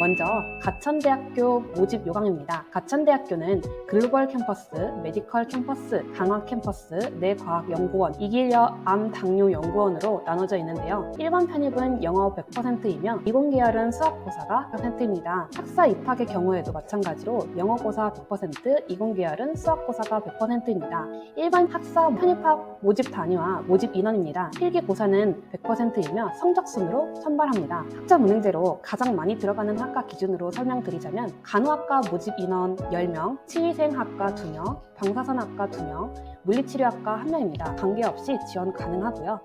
먼저 가천대학교 모집 요강입니다. 가천대학교는 글로벌 캠퍼스, 메디컬 캠퍼스, 강화 캠퍼스, 뇌과학연구원, 이길여 암 당뇨 연구원으로 나눠져 있는데요. 일반 편입은 영어 100%이며 이공 계열은 수학고사가 100%입니다. 학사 입학의 경우에도 마찬가지로 영어고사 100%, 이공 계열은 수학고사가 100%입니다. 일반 학사 편입학 모집 단위와 모집 인원입니다. 필기 고사는 100%이며 성적순으로 선발합니다. 학자 문행제로 가장 많이 들어가는 학과 기준으로 설명드리자면 간호학과 모집 인원 10명, 치위생학과 2명, 방사선학과 2명, 물리치료학과 1명입니다. 관계없이 지원 가능하고요.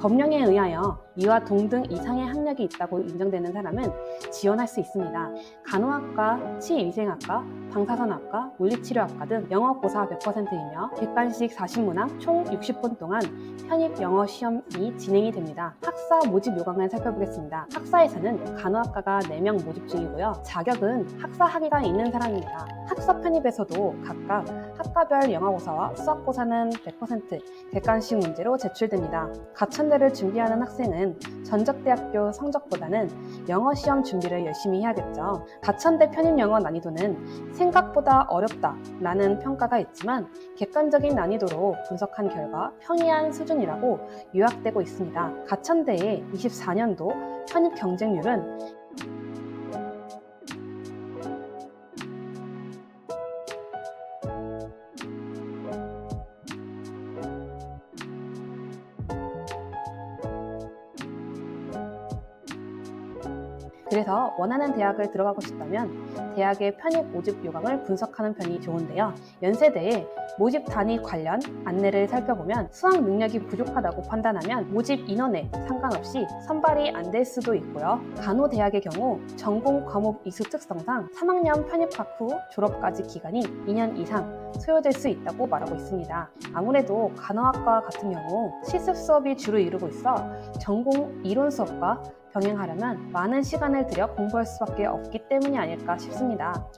법령에 의하여 이와 동등 이상의 학력이 있다고 인정되는 사람은 지원할 수 있습니다. 간호학과, 치위생학과, 방사선학과, 물리치료학과 등 영어고사 100%이며 객관식 40문항 총 60분 동안 편입 영어 시험이 진행이 됩니다. 학사 모집 요강을 살펴보겠습니다. 학사에서는 간호학과가 4명 모집 중이고요. 자격은 학사 학위가 있는 사람입니다. 학사 편입에서도 각각 학과별 영어고사와 수학고사는 100% 객관식 문제로 제출됩니다. 가천대를 준비하는 학생 은 전적대학교 성적보다는 영어 시험 준비를 열심히 해야겠죠. 가천대 편입 영어 난이도는 생각보다 어렵다 라는 평가가 있지만 객관적인 난이도로 분석한 결과 평이한 수준이라고 요약되고 있습니다. 가천대의 24년도 편입 경쟁률은 그래서 원하는 대학을 들어가고 싶다면 대학의 편입 모집 요강을 분석하는 편이 좋은데요. 연세대의 모집 단위 관련 안내를 살펴보면 수학 능력이 부족하다고 판단하면 모집 인원에 상관없이 선발이 안 될 수도 있고요. 간호대학의 경우 전공 과목 이수 특성상 3학년 편입학 후 졸업까지 기간이 2년 이상 소요될 수 있다고 말하고 있습니다. 아무래도 간호학과 같은 경우 실습 수업이 주로 이루고 있어 전공 이론 수업과 병행하려면 많은 시간을 들여 공부할 수밖에 없기 때문이 아닐까 싶습니다.